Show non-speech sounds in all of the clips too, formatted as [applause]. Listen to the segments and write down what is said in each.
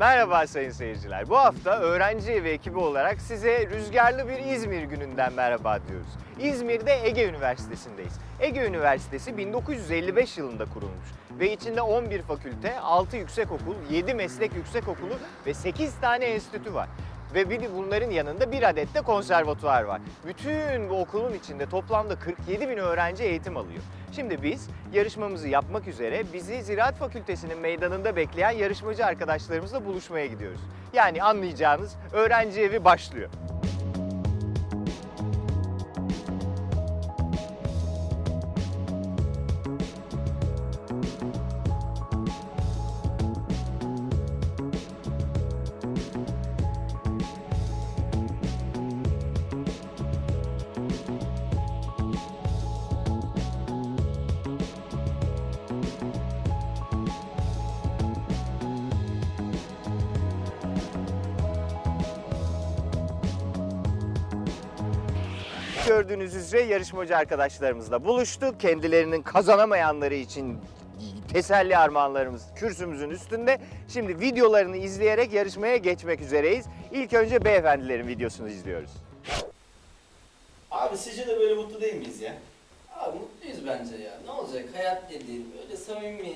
Merhaba sayın seyirciler. Bu hafta öğrenci evi ekibi olarak size rüzgarlı bir İzmir gününden merhaba diyoruz. İzmir'de Ege Üniversitesi'ndeyiz. Ege Üniversitesi 1955 yılında kurulmuş ve içinde 11 fakülte, 6 yüksekokul, 7 meslek yüksekokulu ve 8 tane enstitü var. Ve bir bunların yanında bir adet de konservatuvar var. Bütün bu okulun içinde toplamda 47 bin öğrenci eğitim alıyor. Şimdi biz yarışmamızı yapmak üzere bizi Ziraat Fakültesi'nin meydanında bekleyen yarışmacı arkadaşlarımızla buluşmaya gidiyoruz. Yani anlayacağınız öğrenci evi başlıyor. Gördüğünüz üzere yarışmacı arkadaşlarımızla buluştuk. Kendilerinin kazanamayanları için teselli armağanlarımız kürsümüzün üstünde. Şimdi videolarını izleyerek yarışmaya geçmek üzereyiz. İlk önce beyefendilerin videosunu izliyoruz. Abi sizce de böyle mutlu değil miyiz ya? Abi mutluyuz bence ya. Ne olacak? Hayat dediğin böyle samimi,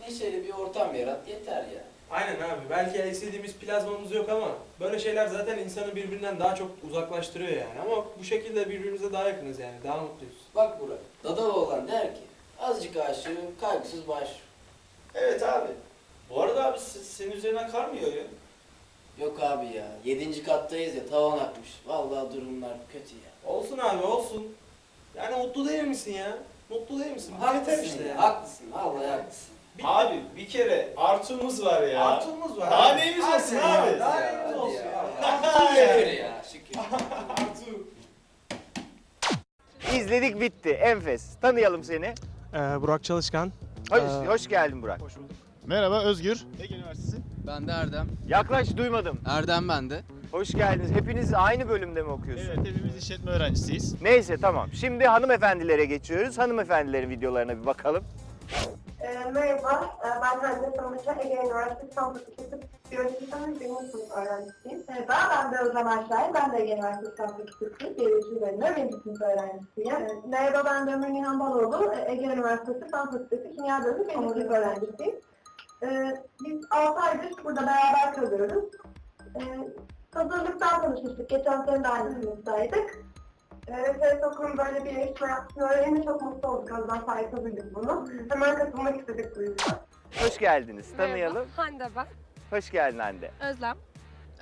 neşeli bir ortam yarat yeter ya. Aynen abi. Belki istediğimiz plazmamız yok ama böyle şeyler zaten insanı birbirinden daha çok uzaklaştırıyor yani. Ama bu şekilde birbirimize daha yakınız yani. Daha mutluyuz. Bak Burak, Dadalı olan der ki, azıcık aşığı, kaygısız baş. Evet abi. Bu arada abi se- senin üzerinden kar mı yağıyor? Yok abi ya, yedinci kattayız ya, tavan akmış. Vallahi durumlar kötü ya. Olsun abi olsun. Yani mutlu değil misin ya? Mutlu değil misin? Bu yeter Haklısın işte ya. haklısın, vallahi haklısın. Abi bir kere artımız var ya. Artımız var. Daha abi. neyimiz olsun abi? Daha Ya, neyimiz olsun ya. ya. Şükür ya, şükür. Artı. İzledik bitti. Enfes. Tanıyalım seni. Ee, Burak Çalışkan. Hoş, Ee, hoş geldin Burak. Hoş bulduk. Merhaba Özgür. Ege Üniversitesi. Ben de Erdem. Yaklaş duymadım. Erdem ben de. Hoş geldiniz. Hepiniz aynı bölümde mi okuyorsunuz? Evet hepimiz işletme öğrencisiyiz. Neyse tamam. Şimdi hanımefendilere geçiyoruz. Hanımefendilerin videolarına bir bakalım. Ee, merhaba, ee, ben Hande Samuç'a Ege Üniversitesi Fen Fakültesi Biyoloji Sanat Bilim Sınıf öğrencisiyim. Merhaba, ben de Özlem Aşağı, ben de Ege Üniversitesi Fen Fakültesi Biyoloji Bölümü Bilim Sınıf öğrencisiyim. Ee, merhaba, ben de Ömür Nihan Baloğlu, Ege Üniversitesi Fakültesi Kimya Bölümü Bilim Sınıf öğrencisiyim. Ee, biz 6 aydır burada beraber kalıyoruz. Ee, hazırlıktan tanışmıştık, geçen sene de aynı sınıftaydık. Evet, okulun böyle bir yarışma yaptığını öğrenince çok mutlu olduk. O yüzden sayfabildik bunu. Hemen katılmak istedik bu yüzden. Hoş geldiniz. Tanıyalım. Merhaba, Hande ben. Hoş geldin Hande. Özlem.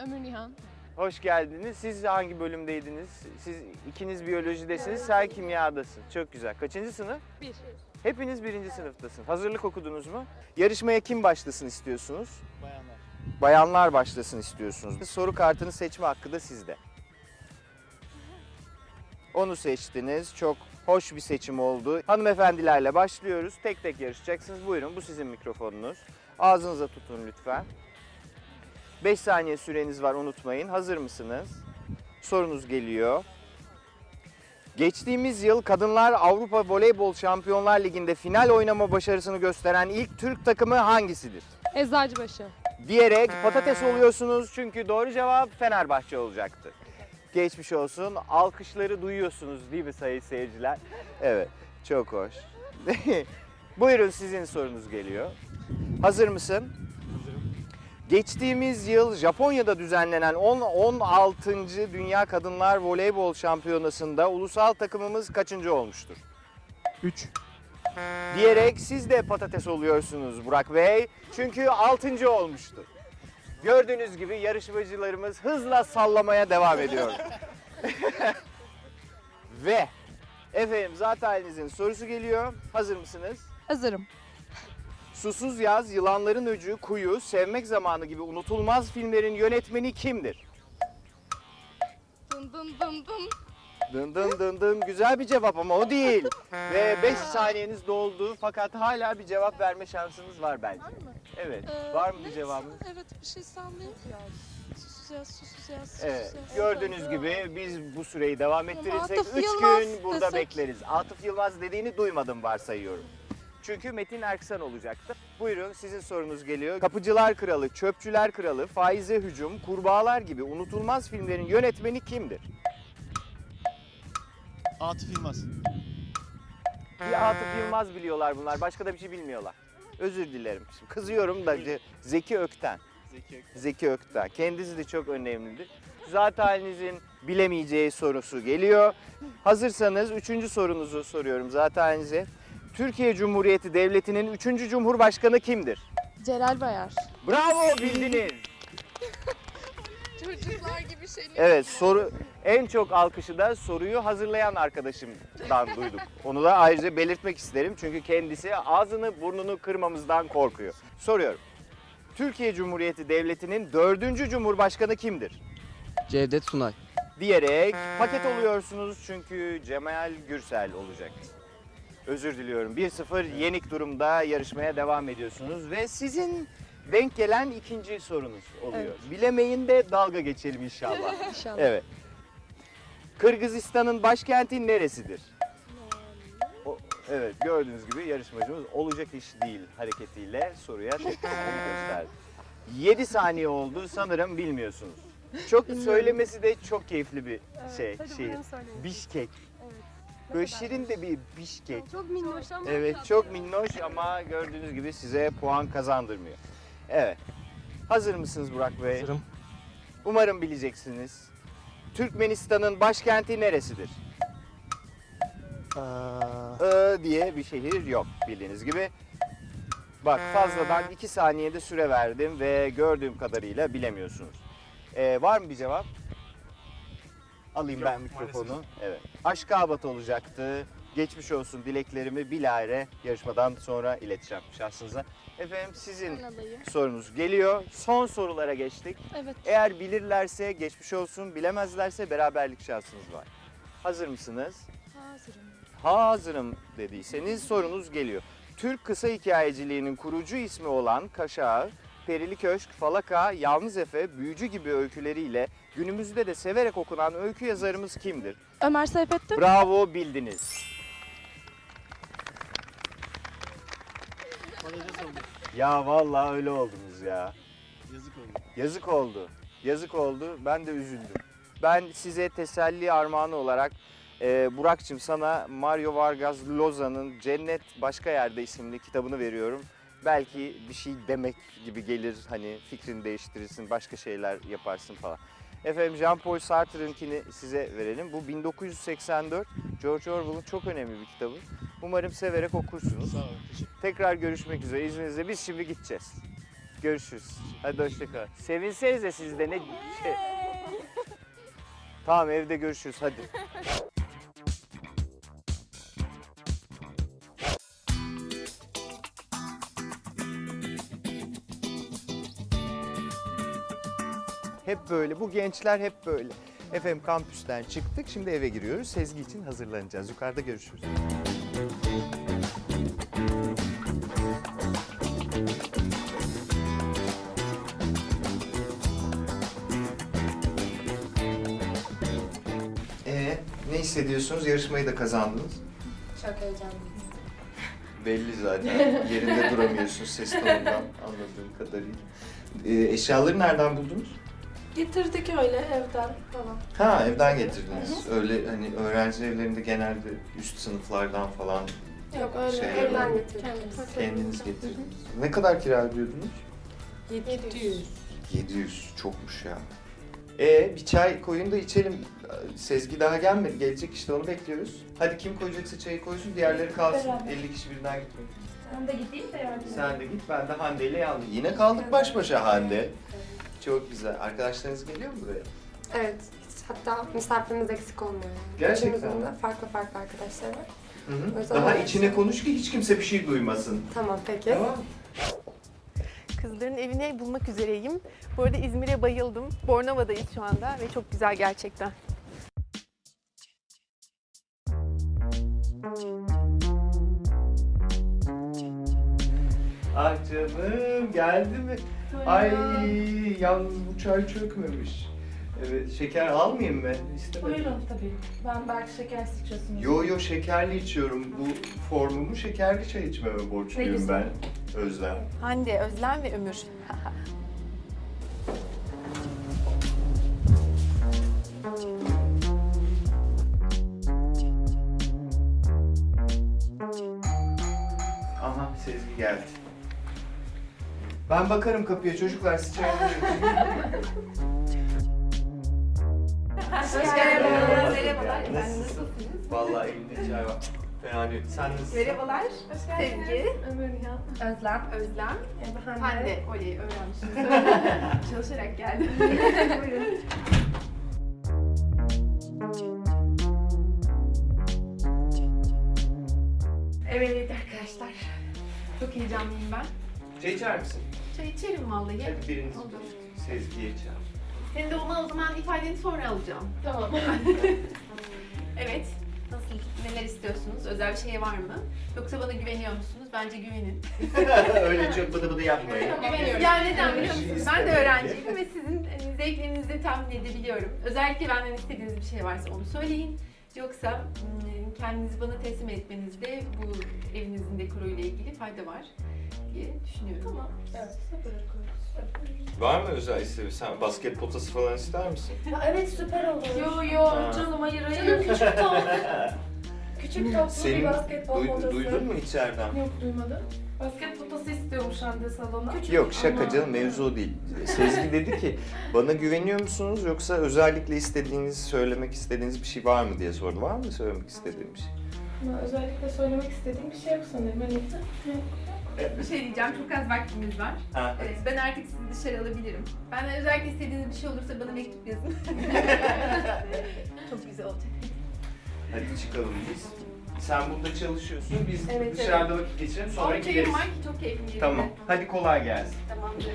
Ömür Nihan. Hoş geldiniz. Siz hangi bölümdeydiniz? Siz ikiniz biyolojidesiniz, sen kimyadasın. Çok güzel. Kaçıncı sınıf? Bir. Hepiniz birinci sınıftasın. Hazırlık okudunuz mu? Yarışmaya kim başlasın istiyorsunuz? Bayanlar. Bayanlar başlasın istiyorsunuz. Soru kartını seçme hakkı da sizde. Onu seçtiniz. Çok hoş bir seçim oldu. Hanımefendilerle başlıyoruz. Tek tek yarışacaksınız. Buyurun bu sizin mikrofonunuz. Ağzınıza tutun lütfen. 5 saniye süreniz var unutmayın. Hazır mısınız? Sorunuz geliyor. Geçtiğimiz yıl Kadınlar Avrupa Voleybol Şampiyonlar Ligi'nde final oynama başarısını gösteren ilk Türk takımı hangisidir? Eczacıbaşı. diyerek patates oluyorsunuz çünkü doğru cevap Fenerbahçe olacaktı. Geçmiş olsun. Alkışları duyuyorsunuz değil mi sayın seyirciler? Evet, çok hoş. [laughs] Buyurun sizin sorunuz geliyor. Hazır mısın? Geçtiğimiz yıl Japonya'da düzenlenen 10 16. Dünya Kadınlar Voleybol Şampiyonası'nda ulusal takımımız kaçıncı olmuştur? 3. diyerek siz de patates oluyorsunuz Burak Bey. Çünkü 6. olmuştu. Gördüğünüz gibi yarışmacılarımız hızla sallamaya devam ediyor. [laughs] Ve efendim zatenizin sorusu geliyor. Hazır mısınız? Hazırım. Susuz Yaz, Yılanların Öcü, Kuyu, Sevmek Zamanı gibi unutulmaz filmlerin yönetmeni kimdir? Dın dın dın dın. Dın dın dın dın güzel bir cevap ama o değil. Ve 5 saniyeniz doldu fakat hala bir cevap verme şansınız var bence. Evet. Ee, var mı bir neyse, cevabınız? Evet bir şey sallayayım. Susuz yaz, susuz yaz, susuz Evet. yaz. Gördüğünüz gibi biz bu süreyi devam ettirirsek Atıf 3 Yılmaz gün burada desek. bekleriz. Atıf Yılmaz dediğini duymadım varsayıyorum. Çünkü Metin Erksan olacaktı. Buyurun sizin sorunuz geliyor. Kapıcılar Kralı, Çöpçüler Kralı, Faize Hücum, Kurbağalar gibi unutulmaz filmlerin yönetmeni kimdir? Atıf Yılmaz. Bir Atıf Yılmaz biliyorlar bunlar. Başka da bir şey bilmiyorlar. Özür dilerim. Şimdi kızıyorum da Zeki Ökten. Zeki Ökten. Zeki Ökten. Kendisi de çok önemlidir. Zat halinizin bilemeyeceği sorusu geliyor. Hazırsanız üçüncü sorunuzu soruyorum zat halinize. Türkiye Cumhuriyeti Devleti'nin üçüncü Cumhurbaşkanı kimdir? Celal Bayar. Bravo bildiniz. [laughs] Çocuklar gibi şeyler. Evet soru en çok alkışı da soruyu hazırlayan arkadaşımdan duyduk. Onu da ayrıca belirtmek isterim çünkü kendisi ağzını burnunu kırmamızdan korkuyor. Soruyorum. Türkiye Cumhuriyeti Devleti'nin dördüncü Cumhurbaşkanı kimdir? Cevdet Sunay. Diyerek paket oluyorsunuz çünkü Cemal Gürsel olacak. Özür diliyorum. 1-0 yenik durumda yarışmaya devam ediyorsunuz ve sizin denk gelen ikinci sorunuz oluyor. Bilemeyin de dalga geçelim inşallah. [laughs] İnşallah. Evet. Kırgızistan'ın başkenti neresidir? O- evet gördüğünüz gibi yarışmacımız olacak iş değil hareketiyle soruya [laughs] tepkisini gösterdi. 7 saniye oldu sanırım bilmiyorsunuz. Çok söylemesi de çok keyifli bir şey. şey. Bişkek. Böyle şirin de bir bişkek. Çok minnoş ama. Evet çok minnoş ama gördüğünüz gibi size puan kazandırmıyor. Evet. Hazır mısınız Burak Bey? Hazırım. Umarım bileceksiniz. Türkmenistan'ın başkenti neresidir? Ee, diye bir şehir yok bildiğiniz gibi. Bak fazladan 2 saniyede süre verdim ve gördüğüm kadarıyla bilemiyorsunuz. Ee, var mı bir cevap? Alayım ben mikrofonu. Evet. Aşkabat olacaktı. Geçmiş olsun dileklerimi bilahare yarışmadan sonra ileteceğim şahsınıza. Efendim sizin alayım. sorunuz geliyor. Son sorulara geçtik. Evet. Eğer bilirlerse geçmiş olsun, bilemezlerse beraberlik şansınız var. Hazır mısınız? Hazırım. Hazırım dediyseniz sorunuz geliyor. Türk kısa hikayeciliğinin kurucu ismi olan Kaşağı, Perili Köşk, Falaka, Yalnız Efe, Büyücü gibi öyküleriyle günümüzde de severek okunan öykü yazarımız kimdir? Ömer Seyfettin. Bravo bildiniz. Barajı oldu. Ya vallahi öyle oldunuz ya. Yazık oldu. Yazık oldu. Yazık oldu. Ben de üzüldüm. Ben size teselli armağanı olarak e, Burak'cığım sana Mario Vargas Llosa'nın Cennet Başka Yerde isimli kitabını veriyorum. Belki bir şey demek gibi gelir hani fikrini değiştirirsin, başka şeyler yaparsın falan. Efendim Jean-Paul Sartre'ınkini size verelim. Bu 1984 George Orwell'ın çok önemli bir kitabı. Umarım severek okursunuz. Sağ olun. Teşekkür Tekrar görüşmek üzere izninizle. Biz şimdi gideceğiz. Görüşürüz. Hadi hoşçakalın. Sevinsenize siz de ne şey. Tamam evde görüşürüz hadi. [laughs] böyle. Bu gençler hep böyle. Efendim kampüsten çıktık. Şimdi eve giriyoruz. Sezgi için hazırlanacağız. Yukarıda görüşürüz. Ee, ne hissediyorsunuz? Yarışmayı da kazandınız. Çok heyecanlıyım. Belli zaten. Yerinde duramıyorsun ses tonundan anladığım kadarıyla. Ee, eşyaları nereden buldunuz? Getirdik öyle evden falan. Ha evden getirdiniz. Öyle hani öğrenci evlerinde genelde üst sınıflardan falan Yok öyle Şey, evden getirdik. kendiniz getirdiniz. Ne kadar kira ödüyordunuz? 700. 700 çokmuş ya. Ee bir çay koyun da içelim. Sezgi daha gelmedi. Gelecek işte onu bekliyoruz. Hadi kim koyacaksa çayı koysun diğerleri kalsın. Beraber. 50 kişi birden gitmeyin. Ben de gideyim de yardım Sen de git ben de Hande ile yalnız. Yine kaldık baş başa Hande. Çok güzel. Arkadaşlarınız geliyor mu buraya? Evet. Hatta misafirimiz eksik olmuyor. Yani. Gerçekten Üçümüzün mi? de farklı farklı arkadaşlar var. Hı hı. O zaman- Daha içine konuş ki hiç kimse bir şey duymasın. Tamam peki. Tamam. Kızların evini bulmak üzereyim. Bu arada İzmir'e bayıldım. Bornova'dayız şu anda ve çok güzel gerçekten. Ah canım geldi mi? Ay yalnız bu çay çökmemiş. Evet, şeker almayayım mı? İstemedim. Buyurun tabii. Ben belki şeker sıçrasını. Yo yo şekerli içiyorum. Bu formumu şekerli çay içmeme borçluyum güzel. ben. Özlem. Hande, Özlem ve Ömür. Aha Sezgi geldi. Ben bakarım kapıya çocuklar siz [laughs] Hoş geldiniz. Merhabalar. Ben nasılsınız? Vallahi elimde çay var. Fena değil. Sen nasılsın? Merhabalar. Sevgi. Ömürhan. Özlem. Özlem. Hande. Hande. Oley öğrenmişim. [laughs] Çalışarak geldim. [laughs] Buyurun. Evet arkadaşlar. Çok heyecanlıyım ben. Çay içer misin? Çay içerim vallahi. Hadi biriniz Olur. Sezgi'ye içer. Senin de ona o zaman ifadeni sonra alacağım. Tamam. [laughs] Evet. Nasıl, neler istiyorsunuz? Özel bir şey var mı? Yoksa bana güveniyor musunuz? Bence güvenin. [laughs] Öyle çok bıdı bıdı yapmayın. Güveniyorum. Ya neden biliyor musunuz? Ben de öğrenciyim ve sizin hani, zevklerinizi tahmin edebiliyorum. Özellikle benden istediğiniz bir şey varsa onu söyleyin. Yoksa kendinizi bana teslim etmenizde bu evinizin dekoruyla ilgili fayda var diye düşünüyorum. Tamam. Evet. Var mı özel isteği? Sen basket potası falan ister misin? Ya evet süper olur. Yo yo Ha. Canım hayır hayır. Küçük [laughs] top. Küçük toplu bir Senin basketbol duy- potası. duydun mu içeriden? Yok duymadım. Basket potası istiyormuş Hande salona. Küçük Yok şaka ama- canım mevzu o değil. Sezgi dedi ki bana güveniyor musunuz yoksa özellikle istediğiniz, söylemek istediğiniz bir şey var mı diye sordu. Var mı söylemek istediğim bir şey? Ama özellikle söylemek istediğim bir şey yok sanırım. Hani Bir şey diyeceğim. Çok az vaktimiz var. Ha, Evet, ben artık sizi dışarı alabilirim. Benden özellikle istediğiniz bir şey olursa bana mektup yazın. [laughs] Çok güzel olacak. hadi çıkalım biz. Sen burada çalışıyorsun, biz Evet, dışarıda vakit geçirelim sonra gideriz. var ki çok keyifli. Tamam, hadi kolay gelsin. Tamamdır.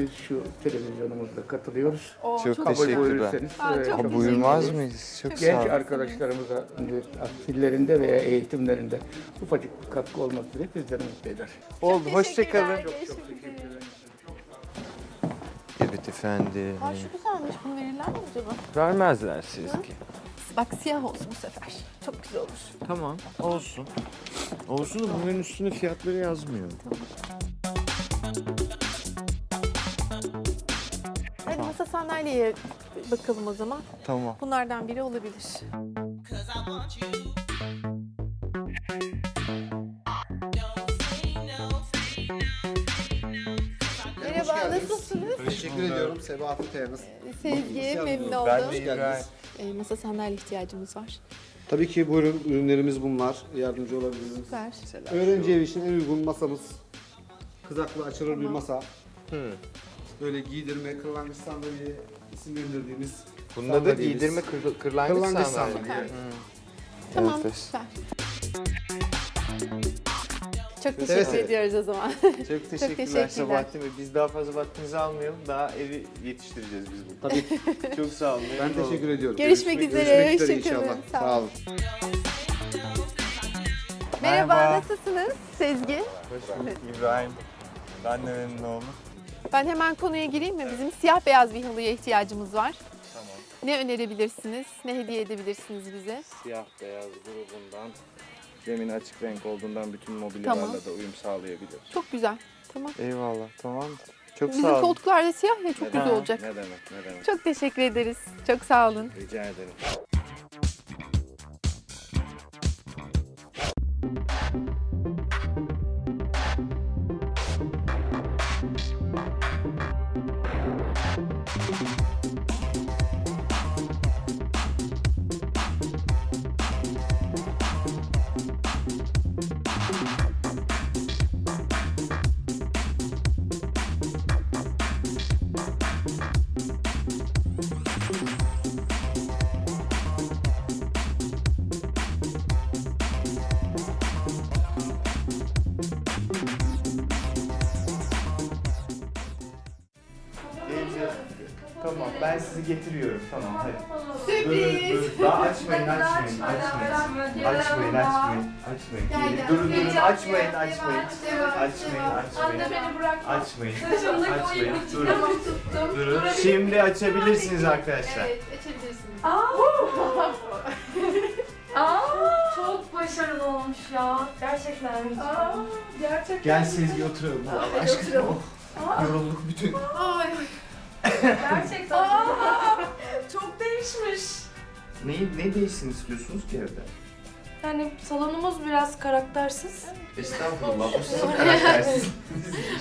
Biz şu televizyonumuzda katılıyoruz. Oo, Çok çok Kabul teşekkürler. buyurursanız Aa, e, çok Buyurmaz mıyız? Çok Genç sağ ol. arkadaşlarımıza fillerinde veya eğitimlerinde ufacık bir katkı olmak üzere bizleri mutlu eder. Oldu, hoşçakalın. Teşekkürler, görüşmek üzere. Evet efendim. Aa, şu güzelmiş. Bunu verirler mi acaba? Vermezler Sezgi. Bak siyah olsun bu sefer. Çok güzel olur. Tamam, olsun. Olsun da bunların üstüne fiyatları yazmıyor. Sandalyeye bakalım o zaman. Tamam. Bunlardan biri olabilir. Merhaba, nasılsınız? Teşekkür ediyorum. Sebahattin Teyemiz. Sevgi, memnun oldum. Ben de. Ee, masa sandalye ihtiyacımız var. Tabii ki buyurun ürünlerimiz bunlar. Yardımcı olabiliriz. Süper. Öğrenci evi için en uygun masamız. Kızaklı açılır bir masa. Hı. Böyle giydirme, kırlangıç sandalye isimlendirdiğimiz Bunda da sandalyemiz. giydirme kır, kırlangıç, Kırlangıç sandalye. sandalye. evet. Tamam, süper. Çok teşekkür Evet. ediyoruz o zaman. Çok [laughs] teşekkürler teşekkürler. Sabahattin Bey. Biz daha fazla vaktinizi almayalım. Daha evi yetiştireceğiz biz burada. Tabii [laughs] Çok sağ olun. ben memnun oldum. teşekkür ediyorum. Görüşmek üzere, Görüşmek üzere hoşça kalın. inşallah. Sağ Sağ olun. Merhaba, Merhaba. nasılsınız? Sezgi. Hoş bulduk İbrahim. Ben de memnun oldum. Ben hemen konuya gireyim mi? Bizim siyah beyaz bir halıya ihtiyacımız var. Tamam. Ne önerebilirsiniz? Ne hediye edebilirsiniz bize? Siyah beyaz grubundan zemin açık renk olduğundan bütün mobilyalarla Tamam. da uyum sağlayabilir. Çok güzel. Tamam. Eyvallah tamam. Çok Bizim sağ olun. koltuklar da siyah ya çok Ne güzel demek, olacak. Ne demek ne demek. Çok teşekkür ederiz. Çok sağ olun. Rica ederim. Tamam ben sizi getiriyorum tamam hadi. Sürpriz. Durun, durun. Daha açmayın açmayın açmayın. Açmayın açmayın açmayın. Gelin, Durun durun açmayın açmayın. Açmayın açmayın. beni bırakma. Açmayın. Saçımdaki o Açmayın. ipi Durun. tuttum. Durun. Şimdi açabilirsiniz arkadaşlar. Evet açabilirsiniz. Aa! [laughs] Aa! Çok başarılı olmuş ya. Gerçekten. Aa, gerçekten. Gel Sezgi oturalım Allah aşkına. Oh, Yorulduk bütün. Ay, Gerçekten. Aa! [laughs] Çok değişmiş. Neyi, ne değişsin istiyorsunuz ki evde? Yani salonumuz biraz karaktersiz. Estağfurullah bu sizin karaktersiz.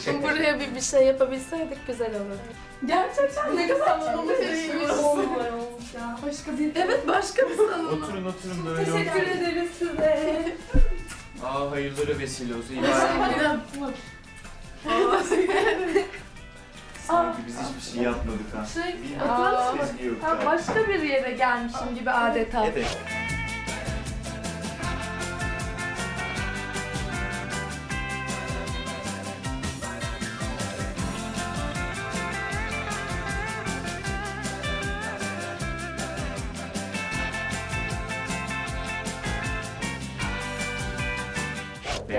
[laughs] Buraya bir, bir şey yapabilseydik güzel olurdu. Gerçekten ne kadar salonumuz değişmiş. Başka bir Evet başka bir salon. Oturun oturun böyle Teşekkür oturun. ederiz size. Aa hayırlara vesile olsun. Teşekkür İbadet. [laughs] Sanki biz hiçbir şey yapmadık ha. Şey, Aa. Sezgi yok. Ha, başka bir yere gelmişim gibi adeta. Evet.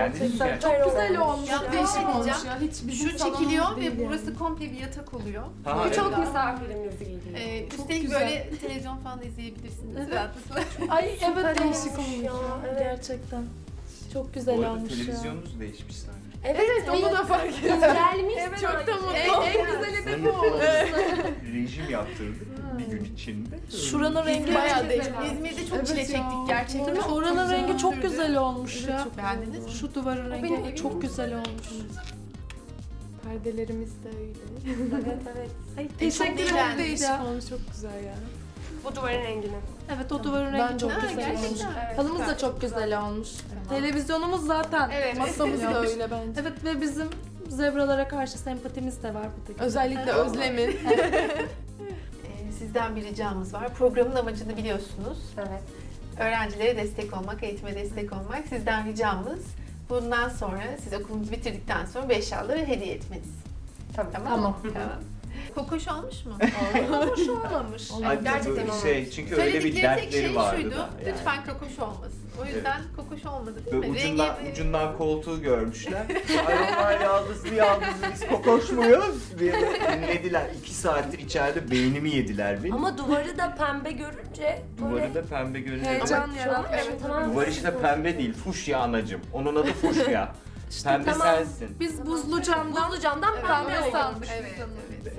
Beğendiniz mi? Gerçekten çok güzel olmuş. Ya şey olmuş ya. Hiç bizim Şu çekiliyor ve yani. burası komple bir yatak oluyor. Ha, Bu evet. çok misafirimiz geliyor. Ee, Çok üstelik güzel. böyle televizyon falan da izleyebilirsiniz Evet. Ay evet değişik olmuş ya, evet. Gerçekten. Çok güzel Bu arada olmuş ya. televizyonunuz değişmiş sanki. Evet, onu da fark ettim. Gelmiş. Çok da mutlu En, en güzeli de bu. Rejim yaptırdık bir gün içinde. Şuranın rengi Bayağı çok güzel. İzmir'de çok Evet çile çektik gerçekten. Tabii oranın rengi çok güzel olmuş Evet, ya. çok beğendiniz mi? Şu duvarın rengi çok güzel olmuş. Perdelerimiz de öyle. evet evet. Ay, çok teşekkür ederim. beğendim Değişik olmuş çok güzel ya. Bu duvarın rengini. Evet o duvarın Ben rengi çok güzel olmuş. gerçekten. Halımız da çok güzel olmuş. Televizyonumuz zaten. Evet, Masamız da evet. öyle bence. Evet ve bizim zebralara karşı sempatimiz de var buradaki. Özellikle Özlem'in. [laughs] Ee, Sizden bir ricamız var. Programın amacını biliyorsunuz. Evet. Öğrencilere destek olmak, eğitime destek olmak. Sizden ricamız bundan sonra siz okulunuzu bitirdikten sonra bu eşyaları hediye etmeniz. Tamam. Tamam. Tamam. Tamam. Kokoş olmuş mu? Hoş olmamış. Ay, Gerçekten bu olmamış. şey çünkü öyle bir Söyledikleri tek dertleri şey vardı şuydu. da. yani. Lütfen kokoş olmasın. O yüzden kokoş olmadı değil Böyle mi? ucundan, Rengi- ucundan koltuğu görmüşler. Ay onlar yaldızlı yaldızlı biz kokoş muyuz diye dinlediler. İki saattir içeride beynimi yediler benim. Ama duvarı da pembe görünce Duvarı da pembe görünce. Heyecan yaratmış. Evet, tamam. Duvar işte pembe değil, fuşya anacım. Onun adı fuşya. pembe tamam. sensin. Biz buzlu camdan Buzlu camdan Evet, pembe pembe oldu. sandık. Evet, evet.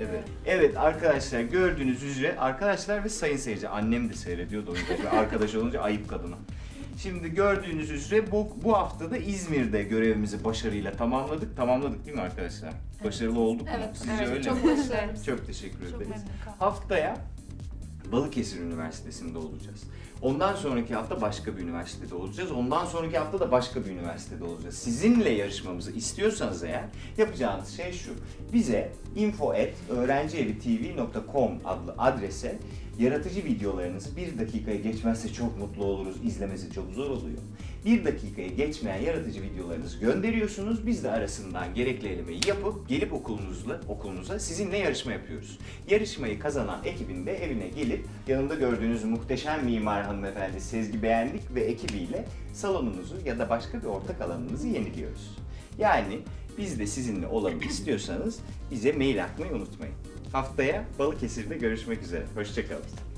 Evet. Evet arkadaşlar gördüğünüz üzere arkadaşlar ve sayın seyirci annem de seyrediyordu o yüzden arkadaş olunca ayıp kadına. Şimdi gördüğünüz üzere bu, bu hafta da İzmir'de görevimizi başarıyla tamamladık. Tamamladık değil mi arkadaşlar? Başarılı olduk mu? Evet, Sizce evet, öyle çok mi? başarılı. Çok teşekkür Çok ederiz. memnun kaldım. Haftaya Balıkesir Üniversitesi'nde olacağız. Ondan sonraki hafta başka bir üniversitede olacağız. Ondan sonraki hafta da başka bir üniversitede olacağız. Sizinle yarışmamızı istiyorsanız eğer yapacağınız şey şu. Bize info@öğrencievitv.com adlı adrese yaratıcı videolarınızı bir dakikaya geçmezse çok mutlu oluruz. İzlemesi çok zor oluyor. Bir dakikaya geçmeyen yaratıcı videolarınızı gönderiyorsunuz. Biz de arasından gerekli elemeyi yapıp gelip okulunuzla, okulunuza sizinle yarışma yapıyoruz. Yarışmayı kazanan ekibin de evine gelip yanımda gördüğünüz muhteşem mimar hanımefendi Sezgi Beğendik ve ekibiyle salonunuzu ya da başka bir ortak alanınızı yeniliyoruz. Yani biz de sizinle olalım istiyorsanız bize mail atmayı unutmayın. Haftaya Balıkesir'de görüşmek üzere. Hoşçakalın.